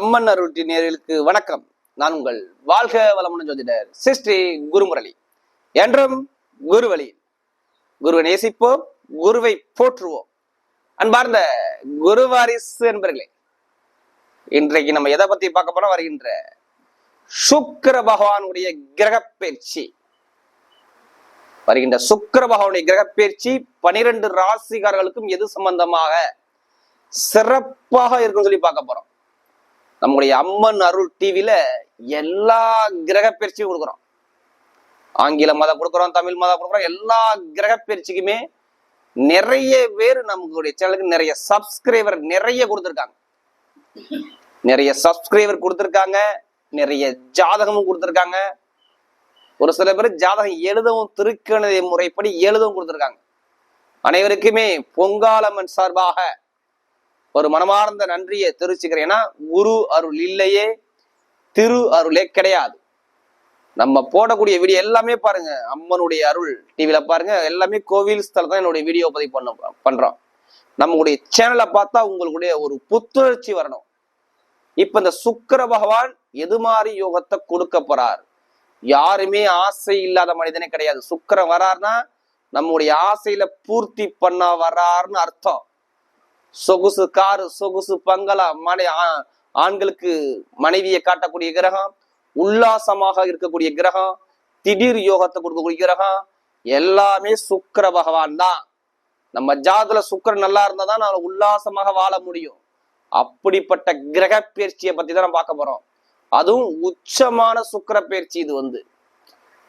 அம்மன் அருட்டி நேர்களுக்கு வணக்கம். நான் உங்கள் வாழ்க வளமுடன் ஜோதிடர் சிஸ்டி குருமுரளி. என்றும் குருவழி. குருவை நேசிப்போம் குருவை போற்றுவோம். அன்பார்ந்த குருவாரிசு என்பர்களே இன்றைக்கு நம்ம எதை பத்தி பார்க்க போறோம்? வருகின்ற சுக்கிர பகவானுடைய கிரக பயிற்சி வருகின்ற சுக்கர பகவானுடைய கிரக பயிற்சி பனிரெண்டு ராசிகாரர்களுக்கும் எது சம்பந்தமாக சிறப்பாக இருக்குன்னு சொல்லி பார்க்க போறோம். நம்முடைய அம்மன் அருள் டிவியில எல்லா கிரக பயிற்சியும் கொடுக்குறோம். ஆங்கில மதம் கொடுக்குறோம் தமிழ் மதம் கொடுக்குறோம் எல்லா கிரக பயிற்சிக்குமே நிறைய பேர் நம்மளுடைய சேனலுக்கு நிறைய சப்ஸ்கிரைபர் நிறைய கொடுத்துருக்காங்க. நிறைய சப்ஸ்கிரைபர் கொடுத்துருக்காங்க நிறைய ஜாதகமும் கொடுத்துருக்காங்க. ஒரு சில பேர் ஜாதகம் எழுதவும் திருக்கணித முறைப்படி எழுதவும் கொடுத்துருக்காங்க. அனைவருக்குமே பொங்காலம்மன் சார்பாக ஒரு மனமார்ந்த நன்றியை தெரிவிச்சுக்கிறேன். ஏன்னா குரு அருள் இல்லையே திரு அருளே கிடையாது. நம்ம போடக்கூடிய வீடியோ எல்லாமே பாருங்க. அம்மனுடைய அருள் டிவியில பாருங்க. எல்லாமே கோவில் ஸ்தலம் தான் என்னுடைய வீடியோ பதிவு பண்ண பண்றோம். நம்மளுடைய சேனலை பார்த்தா உங்களுடைய ஒரு புத்துணர்ச்சி வரணும். இப்ப இந்த சுக்கர பகவான் எது மாதிரி யோகத்தை கொடுக்க போறார்? யாருமே ஆசை இல்லாத மனிதனே கிடையாது. சுக்கரம் வரார்னா நம்முடைய ஆசையில பூர்த்தி பண்ண வராருன்னு அர்த்தம். சொகுசு காரு சொகுசு பங்களா மனை ஆ- ஆண்களுக்கு மனைவியை காட்டக்கூடிய கிரகம் உல்லாசமாக இருக்கக்கூடிய கிரகம் திடீர் யோகத்தை கொடுக்கக்கூடிய கிரகம் எல்லாமே சுக்கிர பகவான் தான். நம்ம ஜாதத்துல சுக்கிரன் நல்லா இருந்தா தான் நான் உல்லாசமாக வாழ முடியும். அப்படிப்பட்ட கிரக பயிற்சியை பத்தி தான் நம்ம பார்க்க போறோம். அதுவும் உச்சமான சுக்கிர பயிற்சி இது வந்து.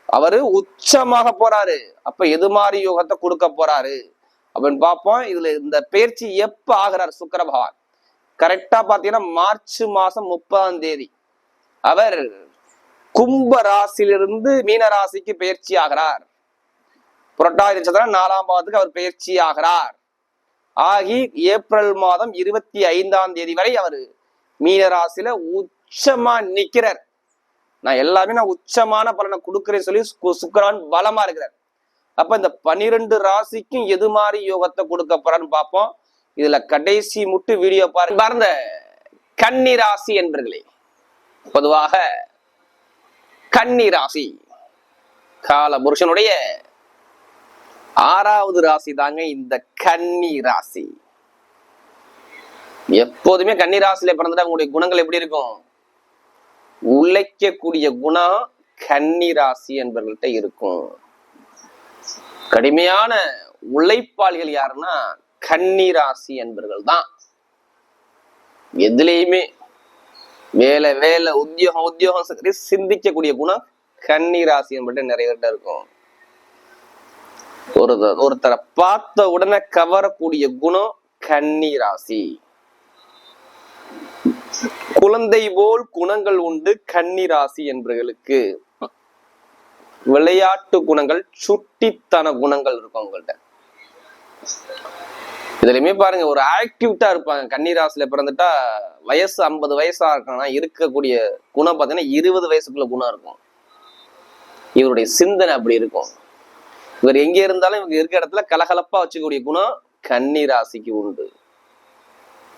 அவரு உச்சமாக போறாரு. அப்ப எது மாதிரி யோகத்தை கொடுக்க போறாரு? அப்படின்னு பார்ப்போம். இதுல இந்த பயிற்சி எப்ப ஆகிறார்? சுக்கர பகவான் கரெக்டா பாத்தீங்கன்னா மார்ச் மாசம் முப்பதாம் தேதி. அவர் கும்ப ராசியிலிருந்து மீன ராசிக்கு பயிற்சி ஆகிறார். புரட்டாதி நட்சத்திரம் நாலாம் பாவத்துக்கு அவர் பயிற்சி ஆகிறார். ஆகி ஏப்ரல் மாதம் இருபத்தி ஐந்தாம் தேதி வரை அவர் மீன ராசியில உச்சமா நிக்கிறார். நான் எல்லாமே நான் உச்சமான பலனை கொடுக்குறேன்னு சொல்லி சு- பலமா இருக்கிறார். அப்ப இந்த பனிரெண்டு ராசிக்கும் எது மாதிரி யோகத்தை கொடுக்க போறான்னு பார்ப்போம். இதுல கடைசி முட்டு வீடியோ பாருங்க. பாருங்க கன்னி ராசி என்பர்களே பொதுவாக கன்னி ராசி. கால புருஷனுடைய ஆறாவது ராசி தாங்க இந்த கன்னி ராசி. எப்போதுமே கன்னி ராசியில பிறந்துட்டா உங்களுடைய குணங்கள் எப்படி இருக்கும்? உழைக்கக்கூடிய குணம் கன்னி ராசி என்பவர்கள்ட்ட இருக்கும். கடுமையான உழைப்பாளிகள் யாருன்னா கன்னிராசி என்பவர்கள் தான் எதுலேயுமே வேலை வேலை உத்தியோகம் உத்தியோகம் சிந்திக்கக்கூடிய குணம் கன்னிராசி என்பது நிறைய இருக்கும். ஒரு ஒருத்தரை பார்த்த உடனே கவரக்கூடிய குணம் கன்னிராசி. குழந்தை போல் குணங்கள் உண்டு கன்னிராசி என்பவர்களுக்கு விளையாட்டு குணங்கள் சுட்டித்தன குணங்கள் இருக்கும் அவங்கள்ட்ட இதுலயுமே பாருங்க ஒரு ஆக்டிவிட்டா இருப்பாங்க. கன்னிராசில பிறந்துட்டா வயசு ஐம்பது வயசா இருக்காங்கன்னா இருக்கக்கூடிய குணம் பார்த்தீங்கன்னா இருபது வயசுக்குள்ள குணம் இருக்கும். இவருடைய சிந்தனை அப்படி இருக்கும். இவர் எங்க இருந்தாலும் இவங்க இருக்க இடத்துல கலகலப்பா வச்சுக்கூடிய குணம் கன்னி ராசிக்கு உண்டு.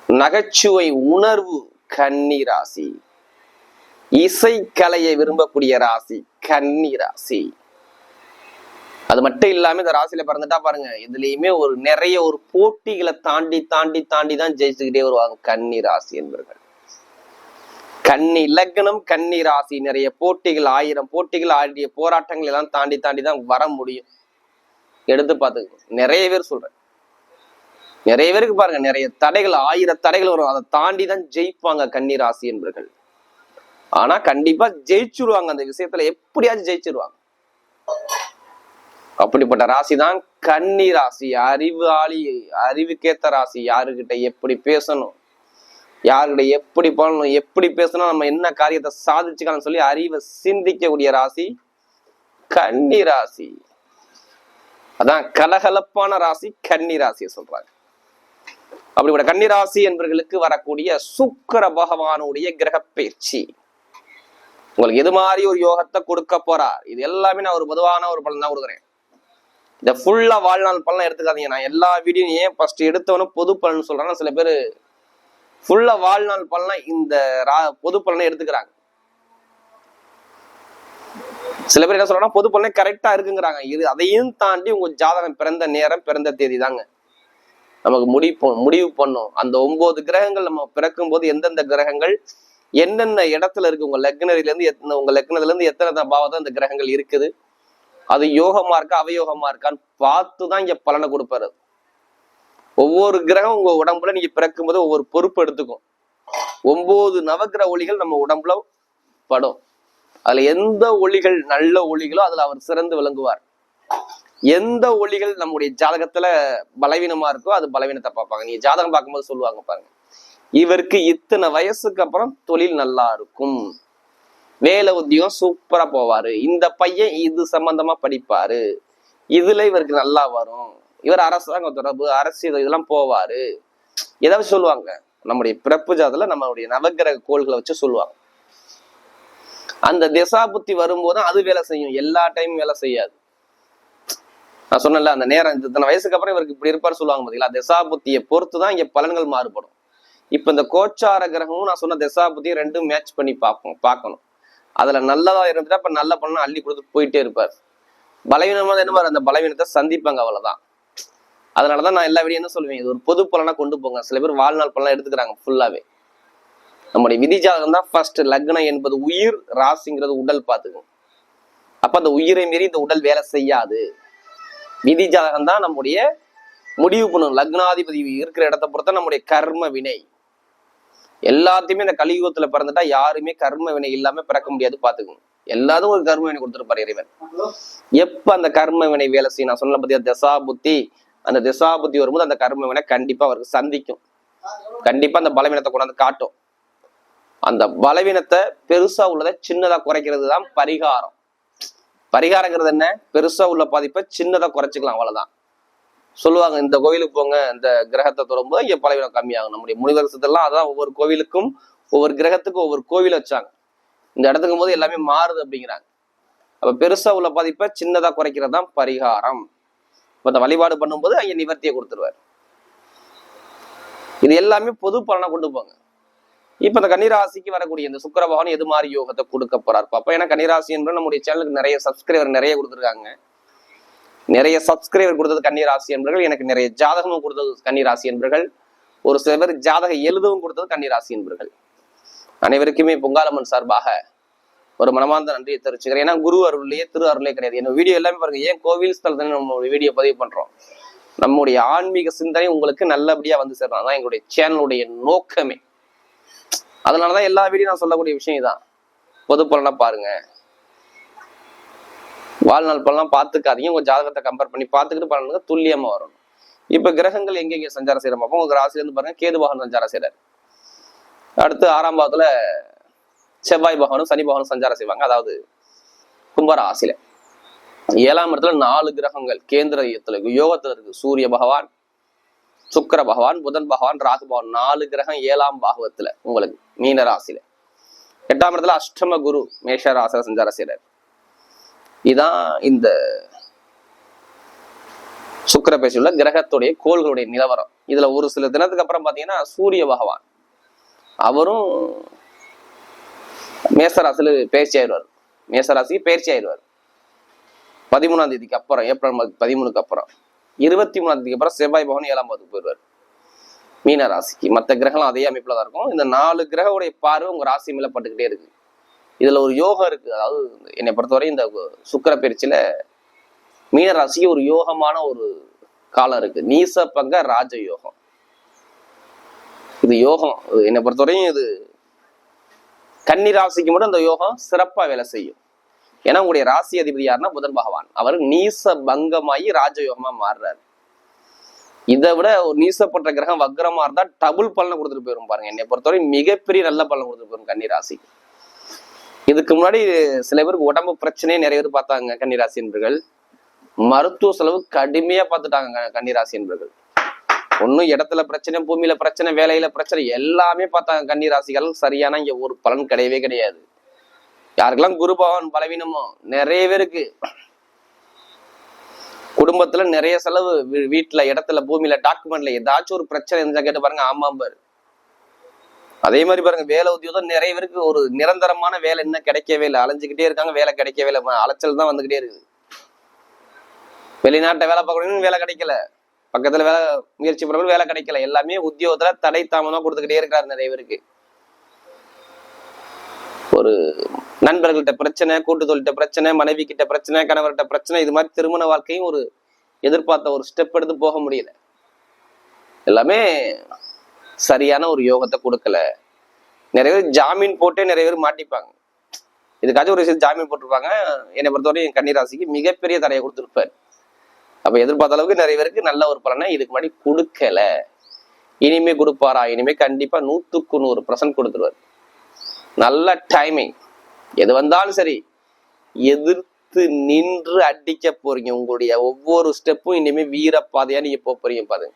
நகைச்சுவை உணர்வு கன்னி ராசி இசை கலையை விரும்பக்கூடிய ராசி கன்னி ராசி. அது மட்டும் இல்லாம இந்த ராசியில பிறந்துட்டா பாருங்க இதுலயுமே ஒரு நிறைய ஒரு போட்டிகளை தாண்டி தாண்டி தாண்டி தான் ஜெயிச்சுக்கிட்டே வருவாங்க கன்னி ராசி என்பவர்கள் கன்னி லக்னம் கன்னி ராசி. நிறைய போட்டிகள் ஆயிரம் போட்டிகள் ஆடிய போராட்டங்கள் எல்லாம் தாண்டி தாண்டி தான் வர முடியும். எடுத்து பார்த்துக்கணும் நிறைய பேர் சொல்றேன். நிறைய பேருக்கு பாருங்க நிறைய தடைகள் ஆயிரம் தடைகள் வரும். அதை தாண்டி தான் ஜெயிப்பாங்க கன்னி ராசி என்பவர்கள் ஆனா கண்டிப்பா ஜெயிச்சிருவாங்க அந்த விஷயத்துல. எப்படியாச்சும் ஜெயிச்சிருவாங்க. அப்படிப்பட்ட ராசி தான் கன்னி ராசி. அறிவு ஆளி அறிவுக்கேத்த ராசி. யாருக்கிட்ட எப்படி பேசணும்? யாருக்கிட்ட எப்படி பண்ணணும் எப்படி பேசணும் நம்ம என்ன காரியத்தை சாதிச்சுக்கலாம் சொல்லி அறிவை சிந்திக்கக்கூடிய ராசி கன்னி ராசி. அதான் கலகலப்பான ராசி கன்னி ராசியை சொல்றாங்க. அப்படிப்பட்ட கன்னி ராசி என்பவர்களுக்கு வரக்கூடிய சுக்கர பகவானுடைய கிரக பயிற்சி உங்களுக்கு எது மாதிரி ஒரு யோகத்தை கொடுக்க போறார் இது எல்லாமே நான் ஒரு பொதுவான ஒரு பலன் தான் கொடுக்குறேன். இந்த ஃபுல்லா வாழ்நாள் பலன் எடுத்துக்காதீங்க. நான் எல்லா வீடியோ ஏன் ஃபர்ஸ்ட் எடுத்தவனும் பொது பலன் சொல்றேன்னா சில பேர் ஃபுல்லா வாழ்நாள் பலனா இந்த பொது பலனை எடுத்துக்கிறாங்க. சில பேர் என்ன சொல்றாங்கன்னா பொது பலனே கரெக்டா இருக்குங்கிறாங்க. இது அதையும் தாண்டி உங்க ஜாதகம் பிறந்த நேரம் பிறந்த தேதி தாங்க. நமக்கு முடிவு முடிவு பண்ணும். அந்த ஒன்பது கிரகங்கள் நம்ம பிறக்கும் போது எந்தெந்த கிரகங்கள் என்னென்ன இடத்துல இருக்கு? உங்க லக்னரில இருந்து எத்தனை உங்க லக்னத்துல இருந்து எத்தனை பாவம் அந்த கிரகங்கள் இருக்குது? அது யோகமா இருக்கா அவயோகமா இருக்கான்னு பார்த்து தான் இங்க பலனை கொடுப்பாரு. ஒவ்வொரு கிரகம் உங்க உடம்புல நீங்க பிறக்கும் போது ஒவ்வொரு பொறுப்பு எடுத்துக்கும். ஒன்பது நவக்கிரக ஒளிகள் நம்ம உடம்புல படும். அதுல எந்த ஒளிகள் நல்ல ஒளிகளோ அதுல அவர் சிறந்து விளங்குவார். எந்த ஒளிகள் நம்முடைய ஜாதகத்துல பலவீனமா இருக்கோ அது பலவீனத்தை பார்ப்பாங்க. நீங்க ஜாதகம் பார்க்கும்போது சொல்லுவாங்க பாருங்க. இவருக்கு இத்தனை வயசுக்கு அப்புறம் தொழில் நல்லா இருக்கும். வேலை உத்தியம் சூப்பரா போவாரு. இந்த பையன் இது சம்பந்தமா படிப்பாரு. இதுல இவருக்கு நல்லா வரும். இவர் அரசாங்க தொடர்பு அரசியல் இதெல்லாம் போவாரு. ஏதாவது சொல்லுவாங்க. நம்முடைய பிறப்பு ஜாதத்துல நம்மளுடைய நவக்கிரக கோள்களை வச்சு சொல்லுவாங்க. அந்த திசா புத்தி வரும்போது அது வேலை செய்யும். எல்லா டைமும் வேலை செய்யாது. நான் சொன்னேன்ல அந்த நேரம் இந்த இத்தனை வயசுக்கு அப்புறம் இவருக்கு இப்படி இருப்பாரு சொல்லுவாங்க பாத்தீங்களா? திசா புத்தியை பொறுத்து தான் இங்க பலன்கள் மாறுபடும். இப்ப இந்த கோச்சார கிரகமும் நான் சொன்ன திசா ரெண்டும் மேட்ச் பண்ணி பார்ப்போம் பார்க்கணும். அதுல நல்லதா இருந்துட்டா இப்ப நல்ல பலன் அள்ளி கொடுத்து போயிட்டே இருப்பார். பலவீனமா என்ன அந்த பலவீனத்தை சந்திப்பாங்க அவ்வளவுதான். அதனாலதான் நான் எல்லா வீடியும் என்ன சொல்லுவேன் இது ஒரு பொது பலனா கொண்டு போங்க. சில பேர் வாழ்நாள் பலனா எடுத்துக்கிறாங்க ஃபுல்லாவே நம்முடைய விதி ஜாதகம் தான் ஃபர்ஸ்ட் லக்னம் என்பது உயிர் ராசிங்கிறது உடல் பார்த்துக்கும் அப்ப அந்த உயிரை மீறி இந்த உடல் வேலை செய்யாது. விதி ஜாதகம் தான் நம்முடைய முடிவு பண்ணும் லக்னாதிபதி இருக்கிற இடத்த பொறுத்த நம்முடைய கர்ம வினை. எல்லாத்தையுமே இந்த கலியுகத்துல பிறந்துட்டா யாருமே கர்ம வினை இல்லாம பிறக்க முடியாது பாத்துக்கோங்க. எல்லாரும் ஒரு கர்ம வினை கொடுத்துருப்பாரு இறைவன். எப்ப அந்த கர்ம வினை வேலை செய்யும்? நான் சொன்ன பத்தியா திசா புத்தி அந்த திசா புத்தி வரும்போது அந்த கர்ம வினை கண்டிப்பா அவருக்கு சந்திக்கும். கண்டிப்பா அந்த பலவீனத்தை கொண்டாந்து காட்டும். அந்த பலவீனத்தை பெருசா உள்ளதை சின்னதா குறைக்கிறது தான் பரிகாரம். பரிகாரங்கிறது என்ன? பெருசா உள்ள பாதிப்பை சின்னதா குறைச்சிக்கலாம் அவ்வளவுதான். சொல்லுவாங்க இந்த கோவிலுக்கு போங்க இந்த கிரகத்தை தொடரும்போது இங்கே பலவீனம் கம்மியாகும். நம்முடைய முனிவரசத்தெல்லாம் அதான் ஒவ்வொரு கோவிலுக்கும் ஒவ்வொரு கிரகத்துக்கும் ஒவ்வொரு கோவில் வச்சாங்க. இந்த இடத்துக்கும் போது எல்லாமே மாறுது அப்படிங்கிறாங்க. அப்போ பெருசா உள்ள பாதிப்பை சின்னதா குறைக்கிறது தான் பரிகாரம். இப்போ அந்த வழிபாடு பண்ணும்போது அங்கே நிவர்த்தியை கொடுத்துருவார். இது எல்லாமே பொது பலனை கொண்டு போங்க. இப்போ இந்த கன்னிராசிக்கு வரக்கூடிய இந்த சுக்கரபகவான் எது மாதிரி யோகத்தை கொடுக்க போறார்? அப்போ ஏன்னா கன்னிராசி என்று நம்முடைய சேனலுக்கு நிறைய சப்ஸ்கிரைபர் நிறைய கொடுத்துருக்காங்க. நிறைய சப்ஸ்கிரைபர் கொடுத்தது கன்னிராசி என்பர்கள் எனக்கு நிறைய ஜாதகமும் கொடுத்தது கன்னிராசி என்பர்கள். ஒரு சில பேர் ஜாதகம் எழுதவும் கொடுத்தது கன்னிராசி என்பர்கள். அனைவருக்குமே பொங்காலம்மன் சார்பாக ஒரு மனமார்ந்த நன்றியை தெரிவிச்சுக்கிறேன். ஏன்னா குரு அருள்லயே திரு அருளே கிடையாது. என்ன வீடியோ எல்லாமே பாருங்க. ஏன் கோவில் ஸ்தலத்துல நம்ம வீடியோ பதிவு பண்றோம்? நம்முடைய ஆன்மீக சிந்தனை உங்களுக்கு நல்லபடியா வந்து சேரணும். அதான் எங்களுடைய சேனலுடைய நோக்கமே. அதனாலதான் எல்லா வீடியோ நான் சொல்லக்கூடிய விஷயம் தான் பொது பலனா பாருங்க. வாழ்நாள் பலனா பார்த்துக்காதீங்க. உங்க ஜாதகத்தை கம்பேர் பண்ணி பார்த்துக்கிட்டு பலனுங்க துல்லியமா வரணும். இப்ப கிரகங்கள் எங்கெங்க சஞ்சாரம் செய்யறோம் அப்போ உங்க ராசில இருந்து பாருங்க கேது பகவான் சஞ்சாரம் செய்யறாரு அடுத்து ஆறாம் பாவத்துல செவ்வாய் பகவானும் சனி பகவானும் சஞ்சாரம் செய்வாங்க. அதாவது கும்பராசியில. ஏழாம் இடத்துல நாலு கிரகங்கள் கேந்திரத்துல யோகத்துல இருக்கு. சூரிய பகவான் சுக்கிர பகவான் புதன் பகவான் ராகு பகவான். நாலு கிரகம் ஏழாம் பாகவத்துல உங்களுக்கு மீன ராசியில. எட்டாம் இடத்துல அஷ்டம குரு மேஷ ராசில சஞ்சாரம் செய்யறாரு இதான் இந்த சுக்கிர பேசியுள்ள கிரகத்துடைய கோள்களுடைய நிலவரம். இதுல ஒரு சில தினத்துக்கு அப்புறம் பாத்தீங்கன்னா சூரிய பகவான். அவரும் மேசராசில பயிற்சி ஆயிடுவார். மேசராசிக்கு பயிற்சி ஆயிடுவார். பதிமூணாம் தேதிக்கு அப்புறம் ஏப்ரல் பதிமூணுக்கு அப்புறம். இருபத்தி மூணாம் தேதிக்கு அப்புறம் செவ்வாய் பகவான் ஏழாம் பாவத்துக்கு போயிடுவார். மீன ராசிக்கு. மற்ற கிரகம் அதே அமைப்புல தான் இருக்கும். இந்த நாலு கிரகவுடைய பார்வை உங்க ராசி மேல பட்டுக்கிட்டே இருக்கு. இதுல ஒரு யோகம் இருக்கு. அதாவது என்னை பொறுத்தவரை இந்த சுக்கர பயிற்சியில மீன ராசிக்கு ஒரு யோகமான ஒரு காலம் இருக்கு. நீச பங்க ராஜ யோகம். இது யோகம் என்னை பொறுத்தவரையும் இது கன்னி ராசிக்கு மட்டும் அந்த யோகம் சிறப்பா வேலை செய்யும். ஏன்னா உங்களுடைய ராசி அதிபதி யாருன்னா புதன் பகவான். அவர் நீச பங்கமாகி ராஜயோகமா மாறுறாரு. இதை விட ஒரு நீசப்பட்ட கிரகம் வக்ரமா இருந்தா டபுள் பலனை கொடுத்துட்டு போயிரும் பாருங்க. என்னை பொறுத்தவரை மிகப்பெரிய நல்ல பலன் கொடுத்துட்டு போயிரும் கன்னி ராசி இதுக்கு முன்னாடி சில பேருக்கு உடம்பு பிரச்சனையே நிறைய பேர் பார்த்தாங்க கன்னிராசி என்பர்கள். மருத்துவ செலவு கடுமையா பார்த்துட்டாங்க கன்னிராசி என்பர்கள். ஒன்றும் இடத்துல பிரச்சனை பூமியில பிரச்சனை வேலையில பிரச்சனை எல்லாமே பார்த்தாங்க கன்னிராசிகள். சரியான இங்க ஒரு பலன் கிடையவே கிடையாது. யாருக்கெல்லாம் குரு பகவான் பலவீனமோ நிறைய பேருக்கு குடும்பத்துல நிறைய செலவு வீட்டுல இடத்துல பூமியில டாக்குமெண்ட்ல ஏதாச்சும் ஒரு பிரச்சனை இருந்தா கேட்டு பாருங்க. ஆமாம் பாரு. அதே மாதிரி பாருங்க வேலை உத்தியோகம் நிறைய பேருக்கு ஒரு நிரந்தரமான வேலை இன்னும் கிடைக்கவே இல்லை. அலைஞ்சுக்கிட்டே இருக்காங்க வேலை கிடைக்கவே இல்லை. அலைச்சல் தான் வந்துகிட்டே இருக்குது. வெளிநாட்டை வேலை பார்க்கணும் வேலை கிடைக்கல. பக்கத்துல வேலை முயற்சி பண்ண வேலை கிடைக்கல. எல்லாமே உத்தியோகத்துல தடை தாமதம் கொடுத்துக்கிட்டே இருக்காரு நிறைய பேருக்கு. ஒரு நண்பர்கள்ட்ட பிரச்சனை கூட்டு தொழில்கிட்ட பிரச்சனை மனைவி கிட்ட பிரச்சனை கணவர்கிட்ட பிரச்சனை இது மாதிரி திருமண வாழ்க்கையும் ஒரு எதிர்பார்த்த ஒரு ஸ்டெப் எடுத்து போக முடியல. எல்லாமே சரியான ஒரு யோகத்தை கொடுக்கல. நிறைய பேர் ஜாமீன் போட்டே நிறைய பேர் மாட்டிப்பாங்க. இதுக்காச்சும் ஒரு விஷயம் ஜாமீன் போட்டிருப்பாங்க. என்னை பொறுத்தவரை என் கன்னிராசிக்கு மிகப்பெரிய தடையை கொடுத்துருப்பாரு. அப்போ எதிர்பார்த்த அளவுக்கு நிறைய பேருக்கு நல்ல ஒரு பலனை இதுக்கு முன்னாடி கொடுக்கல. இனிமே கொடுப்பாரா? இனிமே கண்டிப்பா நூற்றுக்கு நூறு பர்சன்ட் கொடுத்துருவாரு. நல்ல டைமிங் எது வந்தாலும் சரி எதிர்த்து நின்று அடிக்க போறீங்க உங்களுடைய ஒவ்வொரு ஸ்டெப்பும் இனிமே வீரப்பாதையா நீங்க போக போறீங்க பாருங்க.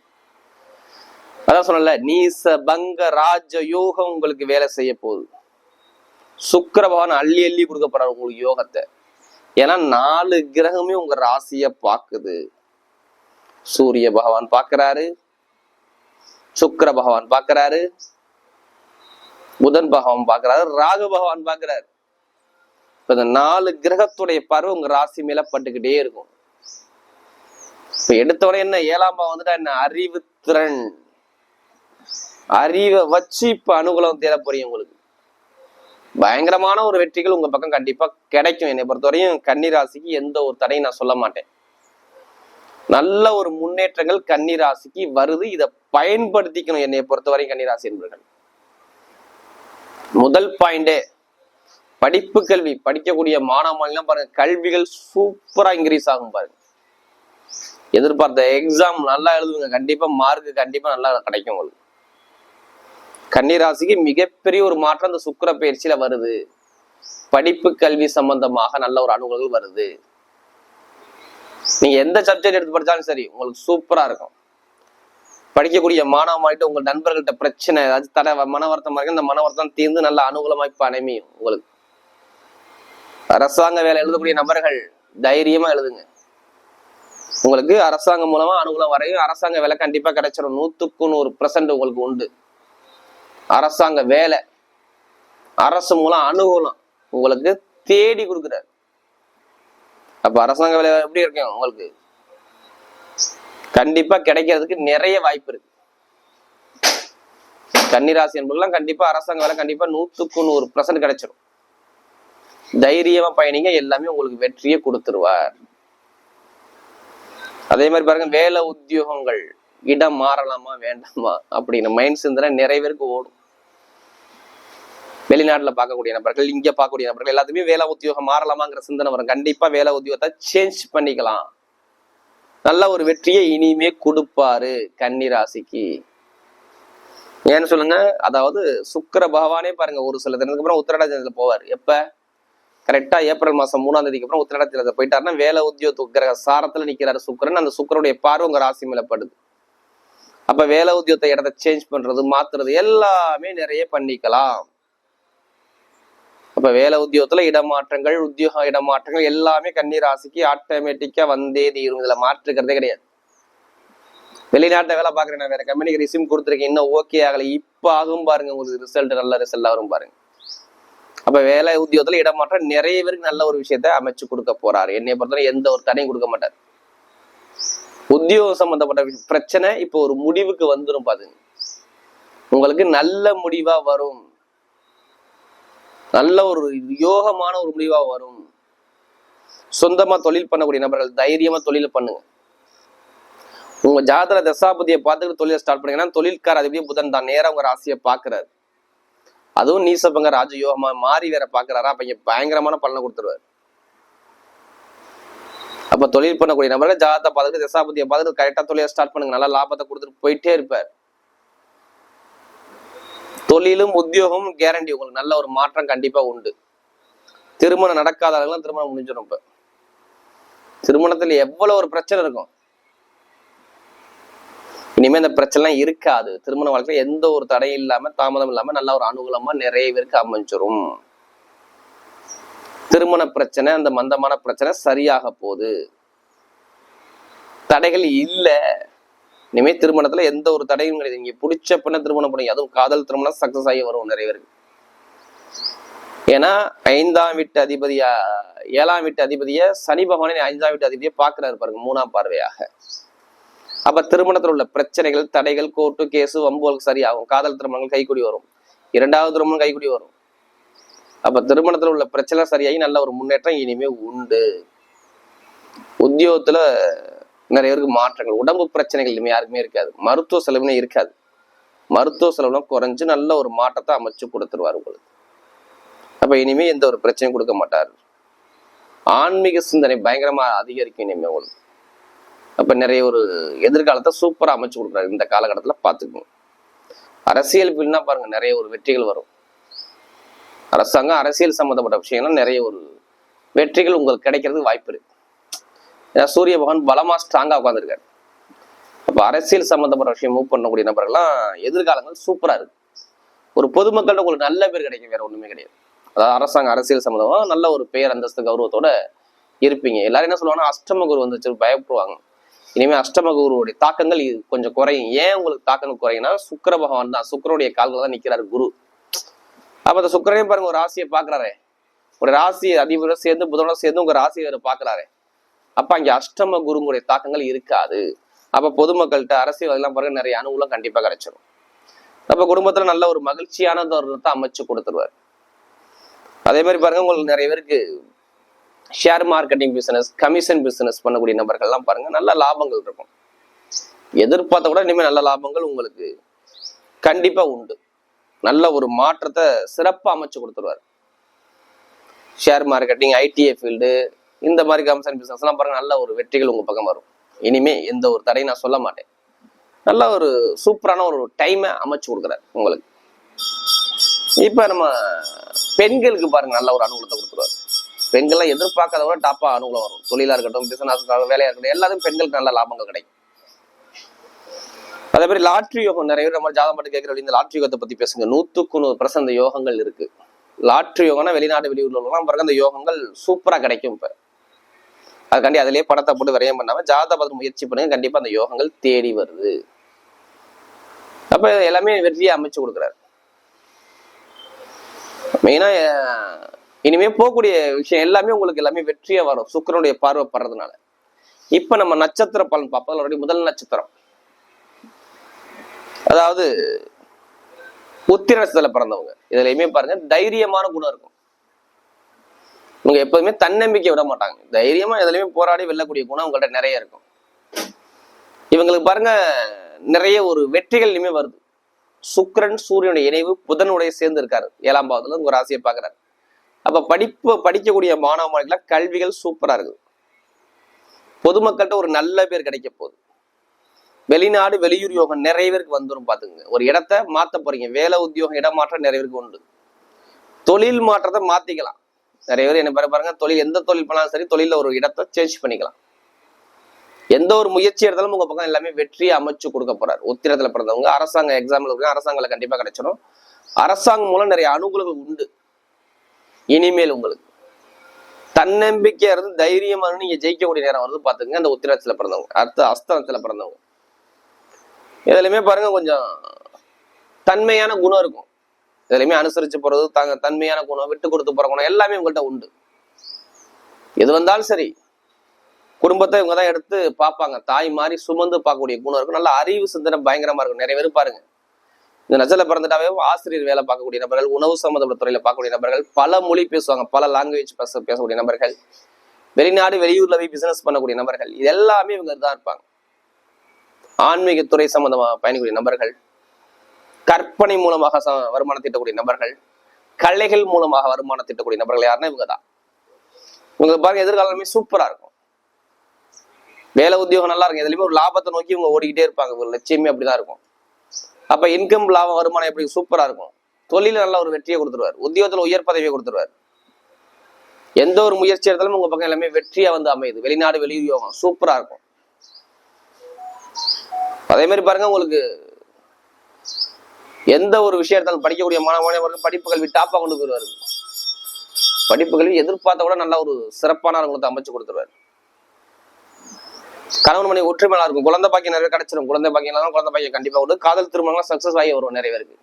அதான் சொல்லல நீச பங்க ராஜ யோகம் உங்களுக்கு வேலை செய்ய போகுது. சுக்கர பகவான் அள்ளி அள்ளி கொடுக்க போறாரு உங்களுக்கு யோகத்தை. ஏன்னா நாலு கிரகமே உங்க ராசிய பாக்குது சூரிய பகவான் பாக்குறாரு சுக்கர பகவான் பாக்குறாரு புதன் பகவான் பாக்குறாரு ராகு பகவான் பாக்குறாரு இப்ப இந்த நாலு கிரகத்துடைய பார்வை உங்க ராசி மேல பட்டுக்கிட்டே இருக்கும். இப்ப எடுத்தவொடனே என்ன ஏழாம் பாவம் வந்துட்டா என்ன அறிவு திறன் அறிவை வச்சு இப்ப அனுகூலம் தேட போறீங்க உங்களுக்கு. பயங்கரமான ஒரு வெற்றிகள் உங்க பக்கம் கண்டிப்பா கிடைக்கும். என்னை பொறுத்தவரையும் கன்னிராசிக்கு எந்த ஒரு தடையும் நான் சொல்ல மாட்டேன். நல்ல ஒரு முன்னேற்றங்கள் கன்னிராசிக்கு வருது. இதை பயன்படுத்திக்கணும் என்னை பொறுத்தவரையும் கன்னிராசி என்பர்கள். முதல் பாயிண்டே படிப்பு கல்வி. படிக்கக்கூடிய மாணவர்கள்லாம் பாருங்க கல்விகள் சூப்பரா இன்க்ரீஸ் ஆகும் பாருங்க. எதிர்பார்த்த எக்ஸாம் நல்லா எழுதுங்க கண்டிப்பா மார்க் கண்டிப்பா நல்லா கிடைக்கும் உங்களுக்கு. கன்னிராசிக்கு மிகப்பெரிய ஒரு மாற்றம் இந்த சுக்கிர பயிற்சியில வருது. படிப்பு கல்வி சம்பந்தமாக நல்ல ஒரு அனுகூலங்கள் வருது. நீங்க எந்த சப்ஜெக்ட் எடுத்து படிச்சாலும் சரி உங்களுக்கு சூப்பரா இருக்கும். படிக்கக்கூடிய மாணவமாயிட்டு உங்கள் நண்பர்கள்ட்ட பிரச்சனை ஏதாச்சும் தட மன வருத்தமா இருக்கு இந்த மன வருத்தம் தீர்ந்து நல்ல அனுகூலமாய் இப்ப அனைமையும் உங்களுக்கு. அரசாங்க வேலை எழுதக்கூடிய நபர்கள் தைரியமா எழுதுங்க. உங்களுக்கு அரசாங்கம் மூலமா அனுகூலம் வரையும் அரசாங்க வேலை கண்டிப்பா கிடைச்சிடும் நூத்துக்கு நூறு பர்சன்ட் உங்களுக்கு உண்டு. அரசாங்க வேலை. அரசு மூலம் அனுகூலம் உங்களுக்கு தேடி கொடுக்குறாரு. அப்ப அரசாங்க வேலை எப்படி இருக்கும் உங்களுக்கு? கண்டிப்பா கிடைக்கிறதுக்கு நிறைய வாய்ப்பு இருக்கு. கன்னிராசி என்பதெல்லாம் கண்டிப்பா அரசாங்க வேலை கண்டிப்பா நூத்துக்கு நூறு பர்சன்ட் கிடைச்சிடும் தைரியமா பயணிங்க எல்லாமே உங்களுக்கு வெற்றியை கொடுத்துருவார். அதே மாதிரி பாருங்க வேலை உத்தியோகங்கள் இடம் மாறலாமா வேண்டாமா அப்படின்னு மைண்ட் சிந்தனை நிறைய பேருக்கு ஓடும். வெளிநாட்டுல பார்க்கக்கூடிய நபர்கள் இங்க பார்க்கக்கூடிய நபர்கள் எல்லாத்துக்குமே வேலை உத்தியோகம் மாறலாமாங்கிற சிந்தனை வரும். கண்டிப்பா வேலை உத்தியோகத்தை சேஞ்ச் பண்ணிக்கலாம். நல்ல ஒரு வெற்றியை இனிமே கொடுப்பாரு கன்னி ராசிக்கு ஏன்னு சொல்லுங்க அதாவது சுக்கர பகவானே பாருங்க ஒரு சில தினத்துக்கு அப்புறம் உத்திரடாச்சலத்துல போவார். எப்ப? கரெக்டா ஏப்ரல் மாசம் மூணாம் தேதிக்கு அப்புறம் உத்திரடாச்சலத்தை போயிட்டாருன்னா வேலை உத்தியோக கிரக சாரத்துல நிக்கிறாரு சுக்கிரன். அந்த சுக்கரனுடைய பார்வை உங்க ராசி மேல படுது. அப்ப வேலை உத்தியோகத்தை இடத்த சேஞ்ச் பண்றது மாத்துறது எல்லாமே நிறைய பண்ணிக்கலாம். அப்போ வேலை உத்தியோகத்துல இடமாற்றங்கள் உத்தியோக இடமாற்றங்கள் எல்லாமே கன்னிராசிக்கு ஆட்டோமேட்டிக்காக வந்தே தீரும். இதில் மாற்றுக்கிறதே கிடையாது. வெளிநாட்டை வேலை பார்க்குறேன் நான் வேற கம்பெனிக்கு ரிசியூம் கொடுத்துருக்கேன். இன்னும் ஓகே ஆகலை. இப்போ ஆகும் பாருங்க உங்களுக்கு ரிசல்ட் நல்ல ரிசல்ட் வரும் பாருங்க. அப்போ வேலை உத்தியோகத்தில் இடமாற்றம் நிறைய பேருக்கு நல்ல ஒரு விஷயத்த அமைச்சு கொடுக்க போறாரு. என்னை பொறுத்தவரை எந்த ஒரு தடையும் கொடுக்க மாட்டார். உத்தியோகம் சம்பந்தப்பட்ட பிரச்சனை இப்போ ஒரு முடிவுக்கு வந்துடும் பாருங்க. உங்களுக்கு நல்ல முடிவா வரும். நல்ல ஒரு யோகமான ஒரு முடிவா வரும். சொந்தமா தொழில் பண்ணக்கூடிய நபர்கள் தைரியமா தொழில் பண்ணுங்க. உங்க ஜாதக தசாபதியை பார்த்துட்டு தொழிலை ஸ்டார்ட் பண்ணீங்கன்னா தொழில்கார அதிபதி புதன் தான். நேரம் உங்க ராசியை பாக்குறாரு அதுவும் நீசப்பங்க ராஜயோகமா மாறி வேற பாக்குறாரா அப்ப இங்க பயங்கரமான பலனை கொடுத்துருவாரு. அப்ப தொழில் பண்ணக்கூடிய நபர்கள் ஜாதகத்தை பார்த்துட்டு தசாபதியை பார்த்துட்டு கரெக்டா தொழிலை ஸ்டார்ட் பண்ணுங்க. நல்லா லாபத்தை கொடுத்துட்டு போயிட்டே இருப்பார். தொழிலும் உத்தியோகமும் கேரண்டி உங்களுக்கு நல்ல ஒரு மாற்றம் கண்டிப்பா உண்டு. திருமணம் நடக்காத அளவுலாம் திருமணம் முடிஞ்சிடும் இப்ப. திருமணத்துல எவ்வளவு ஒரு பிரச்சனை இருக்கும். இனிமே இந்த பிரச்சனை இருக்காது. திருமண வாழ்க்கையில எந்த ஒரு தடையும் இல்லாம தாமதம் இல்லாம நல்ல ஒரு அனுகூலமா நிறைய பேருக்கு அமைஞ்சிரும். திருமண பிரச்சனை அந்த மந்தமான பிரச்சனை சரியாக போகுது. தடைகள் இல்ல. இனிமே திருமணத்துல எந்த ஒரு தடையும் கிடையாது. நீங்க பிடிச்ச பெண்ணை திருமணம் பண்ணி அதுவும் காதல் திருமணம் சக்சஸ் ஆகி வரும் நிறைய பேருக்கு. ஏன்னா ஐந்தாம் வீட்டு அதிபதியா ஏழாம் வீட்டு அதிபதிய சனி பகவானின் ஐந்தாம் வீட்டு அதிபதியை பாக்குறாரு பாருங்க மூணாம் பார்வையாக. அப்ப திருமணத்தில் உள்ள பிரச்சனைகள் தடைகள் கோர்ட்டு கேஸு வம்புகளுக்கு சரியாகும். காதல் திருமணங்கள் கைக்குடி வரும். இரண்டாவது திருமணம் கைக்குடி வரும். அப்ப திருமணத்துல உள்ள பிரச்சனை சரியாகி நல்ல ஒரு முன்னேற்றம் இனிமே உண்டு. உத்தியோகத்துல நிறைய பேருக்கு மாற்றங்கள் உடம்பு பிரச்சனைகள் இனிமே யாருக்குமே இருக்காது. மருத்துவ செலவுனே இருக்காது. மருத்துவ செலவுலாம் குறைஞ்சு நல்ல ஒரு மாற்றத்தை அமைச்சு கொடுத்துருவார் உங்களுக்கு. அப்போ இனிமே எந்த ஒரு பிரச்சனையும் கொடுக்க மாட்டார். ஆன்மீக சிந்தனை பயங்கரமாக அதிகரிக்கும் இனிமே உங்களுக்கு. அப்போ நிறைய ஒரு எதிர்காலத்தை சூப்பராக அமைச்சு கொடுக்குறாரு இந்த காலகட்டத்தில் பார்த்துக்கோங்க. அரசியல் பின்னா பாருங்க நிறைய ஒரு வெற்றிகள் வரும். அரசாங்கம் அரசியல் சம்மந்தப்பட்ட விஷயங்கள்லாம் நிறைய ஒரு வெற்றிகள் உங்களுக்கு கிடைக்கிறதுக்கு வாய்ப்பு இருக்குது ஏன்னா சூரிய பகவான் பலமா ஸ்ட்ராங்கா உட்காந்துருக்காரு அப்ப அரசியல் சம்பந்தப்பட்ட விஷயம் மூவ் பண்ணக்கூடிய நபர்கள்லாம் எதிர்காலங்கள் சூப்பரா இருக்கு. ஒரு பொதுமக்கள்கிட்ட உங்களுக்கு நல்ல பேர் கிடைக்கும் வேற ஒண்ணுமே கிடையாது. அதாவது அரசாங்க அரசியல் சம்பந்தமா நல்ல ஒரு பெயர் அந்தஸ்து கௌரவத்தோட இருப்பீங்க. எல்லாரும் என்ன சொல்லுவாங்கன்னா அஷ்டம குரு வந்துச்சு பயப்படுவாங்க. இனிமே அஷ்டம குருவுடைய தாக்கங்கள் இது கொஞ்சம் குறையும். ஏன் உங்களுக்கு தாக்கங்கள் குறையும்னா சுக்கர பகவான் தான். சுக்கிரனுடைய கால்கள் தான் நிக்கிறாரு குரு. அப்ப அந்த சுக்கரனையும் பாருங்க ஒரு ராசியை பாக்குறாரு ஒரு ராசி அதிபரோட சேர்ந்து புதனோட சேர்ந்து உங்க ராசியை வேற அப்ப அங்கே அஷ்டம குருங்குடைய தாக்கங்கள் இருக்காது. அப்ப பொதுமக்கள்கிட்ட அரசியல் எல்லாம் பாருங்க நிறைய அனுகூலம் கண்டிப்பா கிடைச்சிடும் அப்ப குடும்பத்துல நல்ல ஒரு மகிழ்ச்சியான தருணத்தை அமைச்சு கொடுத்துருவார். அதே மாதிரி பாருங்க உங்களுக்கு நிறைய பேருக்கு share marketing business commission business பண்ணக்கூடிய நபர்கள்லாம் பாருங்க நல்ல லாபங்கள் இருக்கும். எதிர்பார்த்த கூட இனிமேல் நல்ல லாபங்கள் உங்களுக்கு கண்டிப்பா உண்டு. நல்ல ஒரு மாற்றத்தை சிறப்பாக அமைச்சு கொடுத்துருவார். ஷேர் மார்க்கெட்டிங் ஐடிஐ ஃபீல்டு இந்த மாதிரி கமிஷன் பிசினஸ் எல்லாம் பாருங்க நல்ல ஒரு வெற்றிகள் உங்க பக்கம் வரும். இனிமே எந்த ஒரு தடையும் நான் சொல்ல மாட்டேன். நல்ல ஒரு சூப்பரான ஒரு டைமை அமைச்சு கொடுக்குறாரு உங்களுக்கு. இப்ப நம்ம பெண்களுக்கு பாருங்க நல்ல ஒரு அனுகூலத்தை கொடுத்துருவாரு. பெண்கள்லாம் எதிர்பார்க்காத விட டாப்பாக அனுகூலம் வரும். தொழிலா இருக்கட்டும் பிசினஸ் வேலையா இருக்கட்டும் எல்லாத்துக்கும் பெண்களுக்கு நல்ல லாபங்கள் கிடைக்கும். அதே மாதிரி லாட்ரி யோகம் நிறைய பேர் நம்ம ஜாதகம் மட்டும் கேட்கிற இந்த லாட்ரி யோகத்தை பத்தி பேசுங்க. நூத்துக்கு நூறு பிரசந்த யோகங்கள் இருக்கு. லாட்ரி யோகம்னா வெளிநாடு வெளியூர்ல உள்ளவங்க பாருங்க அந்த யோகங்கள் சூப்பரா கிடைக்கும் இப்ப. அதுக்காண்டி அதிலேயே பணத்தை போட்டு விரயம் பண்ணாம ஜாதக பார்த்து முயற்சி பண்ணுங்க. கண்டிப்பா அந்த யோகங்கள் தேடி வருது. அப்ப எல்லாமே வெற்றியை அமைச்சு கொடுக்குறாரு. மெயினா இனிமே போகக்கூடிய விஷயம் எல்லாமே உங்களுக்கு எல்லாமே வெற்றியா வரும். சுக்கிரனுடைய பார்வை படுறதுனால. இப்ப நம்ம நட்சத்திர பலன் பார்ப்போம். முதல் நட்சத்திரம். அதாவது உத்திரத்துல பிறந்தவங்க. இதுலையுமே பாருங்க தைரியமான குணம் இருக்கும். இவங்க எப்போதுமே தன்னம்பிக்கை விட மாட்டாங்க. தைரியமா எதுலையுமே போராடி வெல்லக்கூடிய குணம் உங்கள்கிட்ட நிறைய இருக்கும். இவங்களுக்கு பாருங்க நிறைய ஒரு வெற்றிகள் இனிமே வருது. சுக்கரன் சூரியனுடைய இணைவு புதனுடைய சேர்ந்து இருக்காரு. ஏழாம் பாவத்துல உங்க ராசியை பாக்குறாரு அப்ப படிப்பு படிக்கக்கூடிய மாணவ மாணவிகள் கல்விகள் சூப்பரா இருக்குது. பொதுமக்கள்கிட்ட ஒரு நல்ல பேர் கிடைக்க போகுது. வெளிநாடு வெளியூர் யோகம் நிறைய பேருக்கு வந்துடும் பாத்துங்க ஒரு இடத்த மாத்த போறீங்க. வேலை உத்தியோகம் இடமாற்றம் நிறைய பேருக்கு உண்டு. தொழில் மாற்றத்தை மாத்திக்கலாம். நிறைய பேர் என்ன பாரு பாருங்க தொழில் எந்த தொழில் பண்ணாலும் சரி தொழில ஒரு இடத்தை சேஞ்ச் பண்ணிக்கலாம். எந்த ஒரு முயற்சி எடுத்தாலும் உங்க பக்கம் எல்லாமே வெற்றியை அமைச்சு கொடுக்க போறாரு. உத்திரத்துல பிறந்தவங்க அரசாங்க எக்ஸாம்ல இருக்கு அரசாங்கல கண்டிப்பா கிடைச்சிடும் அரசாங்கம் மூலம் நிறைய அனுகூலங்கள் உண்டு. இனிமேல் உங்களுக்கு. தன்னம்பிக்கையா இருந்து தைரியமா நீங்க ஜெயிக்கக்கூடிய நேரம் வருது பாத்துங்க அந்த உத்திரத்துல பிறந்தவங்க. அடுத்த அஸ்தனத்துல பிறந்தவங்க. இதுலயுமே பாருங்க கொஞ்சம் தன்மையான குணம் இருக்கும். இதுலயுமே அனுசரிச்சு போறது தாங்க தன்மையான குணம் விட்டு கொடுத்து போற குணம் எல்லாமே உங்கள்கிட்ட உண்டு. எது வந்தாலும் சரி குடும்பத்தை இவங்க தான் எடுத்து பார்ப்பாங்க. தாய் மாதிரி சுமந்து பார்க்கக்கூடிய குணம் இருக்கும். நல்ல அறிவு சிந்தனை பயங்கரமா இருக்கும். நிறைய பேர் பாருங்க. இந்த நஜல பிறந்துட்டாவே ஆசிரியர் வேலை பார்க்கக்கூடிய நபர்கள் உணவு சம்மந்தப்பட்ட துறையில பார்க்கக்கூடிய நபர்கள் பல மொழி பேசுவாங்க. பல லாங்குவேஜ் பேச பேசக்கூடிய நபர்கள் வெளிநாடு வெளியூர்ல போய் பிசினஸ் பண்ணக்கூடிய நபர்கள் இது எல்லாமே இவங்க தான் இருப்பாங்க. ஆன்மீகத்துறை சம்பந்தமாக பயணிக்கூடிய நபர்கள் கற்பனை மூலமாக ச- வருமானம் திட்டக்கூடிய நபர்கள் கலைகள் மூலமாக வருமானம் திட்டக்கூடிய நபர்கள் யாருன்னா இவங்க தான். இவங்க பாருங்க எதிர்காலமே சூப்பரா இருக்கும். வேலை உத்தியோகம் நல்லா இருக்கும். எதுலையுமே ஒரு லாபத்தை நோக்கி இவங்க ஓடிக்கிட்டே இருப்பாங்க. ஒரு லட்சியமே அப்படிதான் இருக்கும். அப்ப இன்கம் லாபம் வருமானம் எப்படி சூப்பரா இருக்கும்? தொழில நல்ல ஒரு வெற்றியை கொடுத்துருவார். உத்தியோகத்துல உயர் பதவியை கொடுத்துருவார். எந்த ஒரு முயற்சி எடுத்தாலும் உங்க பக்கம் எல்லாமே வெற்றியா வந்து அமையுது. வெளிநாடு வெளியுத்தியோகம் சூப்பரா இருக்கும். அதே மாதிரி பாருங்க உங்களுக்கு எந்த ஒரு விஷயம் படிக்கக்கூடிய மாணவ மாணவர்கள் படிப்பு கல்வி டாப்பாக கொண்டு போயிருவாரு படிப்பு கல்வி எதிர்பார்த்த கூட நல்ல ஒரு சிறப்பான அவங்களுக்கு அமைச்சு கொடுத்துருவாரு. கணவன் மணி ஒற்றுமையாக இருக்கும். குழந்தை பாக்கியம் நிறைய கிடைச்சிடும் குழந்தை பாக்கியம் குழந்தை பாக்கியம் கண்டிப்பாக உண்டு. காதல் திருமணம் சக்சஸ் ஆகி வரும் நிறைய பேருக்கு.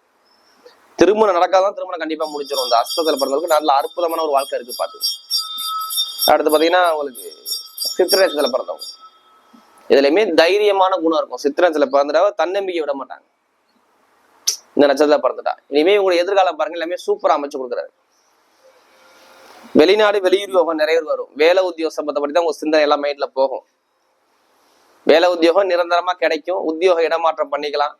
திருமணம் நடக்காதான் திருமணம் கண்டிப்பா முடிச்சிடும் இந்த அஸ்தத்தில் பிறந்தவருக்கு நல்ல அற்புதமான ஒரு வாழ்க்கை இருக்கு பார்த்து அடுத்து பாத்தீங்கன்னா உங்களுக்கு சித்திரத்தில் பிறந்தவங்க. இதுலையுமே தைரியமான குணம் இருக்கும். சித்திரத்தில் பிறந்துட்டா தன்னம்பிக்கை விட மாட்டாங்க. இந்த நட்சத்திரத்தில் பிறந்துட்டா. இனிமே உங்களுடைய எதிர்காலம் பாருங்க எல்லாமே சூப்பரா அமைச்சு கொடுக்குறாரு. வெளிநாடு வெளியூர் யோகம் நிறைய வரும். வேலை உத்தியோகம் சம்பந்தப்பட்டு தான் உங்க சிந்தனை எல்லாம் மைண்ட்ல போகும். வேலை உத்தியோகம் நிரந்தரமா கிடைக்கும். உத்தியோக இடமாற்றம் பண்ணிக்கலாம்.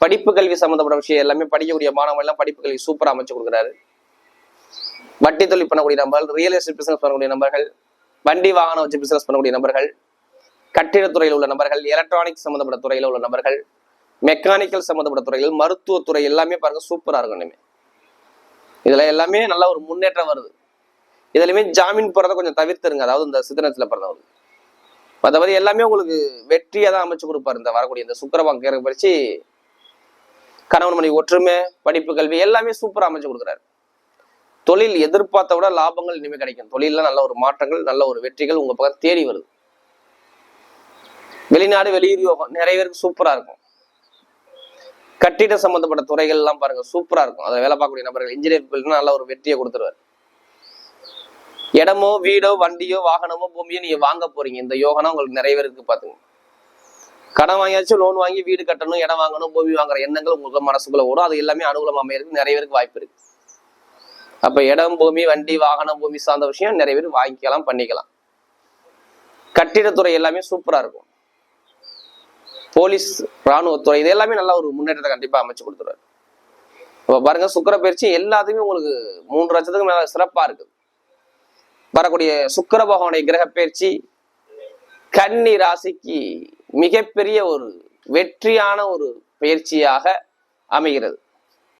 படிப்பு கல்வி சம்பந்தப்பட்ட விஷயம் எல்லாமே படிக்கக்கூடிய மாணவர்கள் எல்லாம் படிப்பு கல்வி சூப்பரா அமைச்சு கொடுக்குறாரு. வட்டி தொழில் பண்ணக்கூடிய நபர்கள் ரியல் எஸ்டேட் பிசினஸ் பண்ணக்கூடிய நபர்கள் வண்டி வாகனம் வச்சு பிசினஸ் பண்ணக்கூடிய நபர்கள் கட்டிடத்துறையில் உள்ள நபர்கள் எலக்ட்ரானிக்ஸ் சம்பந்தப்பட்ட துறையில உள்ள நபர்கள் மெக்கானிக்கல் சம்மந்தப்பட்ட துறைகள் மருத்துவத்துறை எல்லாமே பாருங்க சூப்பராக இருக்கும் இனிமே. இதில் எல்லாமே நல்ல ஒரு முன்னேற்றம் வருது. இதுலையுமே ஜாமீன் போகிறத கொஞ்சம் தவிர்த்துருங்க. அதாவது இந்த சித்தனத்தில் பிறந்தவர் மற்றபடி எல்லாமே உங்களுக்கு வெற்றியாக தான் அமைச்சு கொடுப்பாரு இந்த வரக்கூடிய இந்த சுக்கரபாங்க பறிச்சு கணவன் மனைவி ஒற்றுமை படிப்பு கல்வி எல்லாமே சூப்பராக அமைச்சு கொடுக்குறாரு. தொழில் எதிர்பார்த்த விட லாபங்கள் இனிமேல் கிடைக்கும். தொழிலில் நல்ல ஒரு மாற்றங்கள் நல்ல ஒரு வெற்றிகள் உங்கள் பக்கம் தேடி வருது. வெளிநாடு வெளியூர் நிறைய பேருக்கு சூப்பராக இருக்கும். கட்டிட சம்பந்தப்பட்ட துறைகள் எல்லாம் பாருங்க சூப்பரா இருக்கும். அதை வேலை பார்க்கக்கூடிய நபர்கள் இன்ஜினியர் நல்ல ஒரு வெற்றியை கொடுத்துருவாரு. இடமோ வீடோ வண்டியோ வாகனமோ பூமியோ நீங்க வாங்க போறீங்க. இந்த யோகனா உங்களுக்கு நிறைய பேர் இருக்கு பாத்துங்க. கடன் வாங்கியாச்சும் லோன் வாங்கி வீடு கட்டணும் இடம் வாங்கணும் பூமி வாங்குற எண்ணங்கள் உங்களுக்கு மனசுக்குள்ள ஓடும் அது எல்லாமே அனுகூலம் அமையறதுக்கு நிறைய பேருக்கு வாய்ப்பு இருக்கு. அப்ப இடம் பூமி வண்டி வாகனம் பூமி சார்ந்த விஷயம் நிறைய பேர் வாங்கிக்கலாம் பண்ணிக்கலாம். கட்டிடத்துறை எல்லாமே சூப்பரா இருக்கும். போலீஸ் ராணுவத்துறை இது எல்லாமே நல்ல ஒரு முன்னேற்றத்தை கண்டிப்பாக அமைச்சு கொடுத்துருவாரு. இப்போ பாருங்க சுக்கர பயிற்சி எல்லாத்துக்குமே உங்களுக்கு மூன்று லட்சத்துக்கு மேல சிறப்பாக இருக்கு. வரக்கூடிய சுக்கர பகவானுடைய கிரக பயிற்சி கன்னி ராசிக்கு மிகப்பெரிய ஒரு வெற்றியான ஒரு பயிற்சியாக அமைகிறது.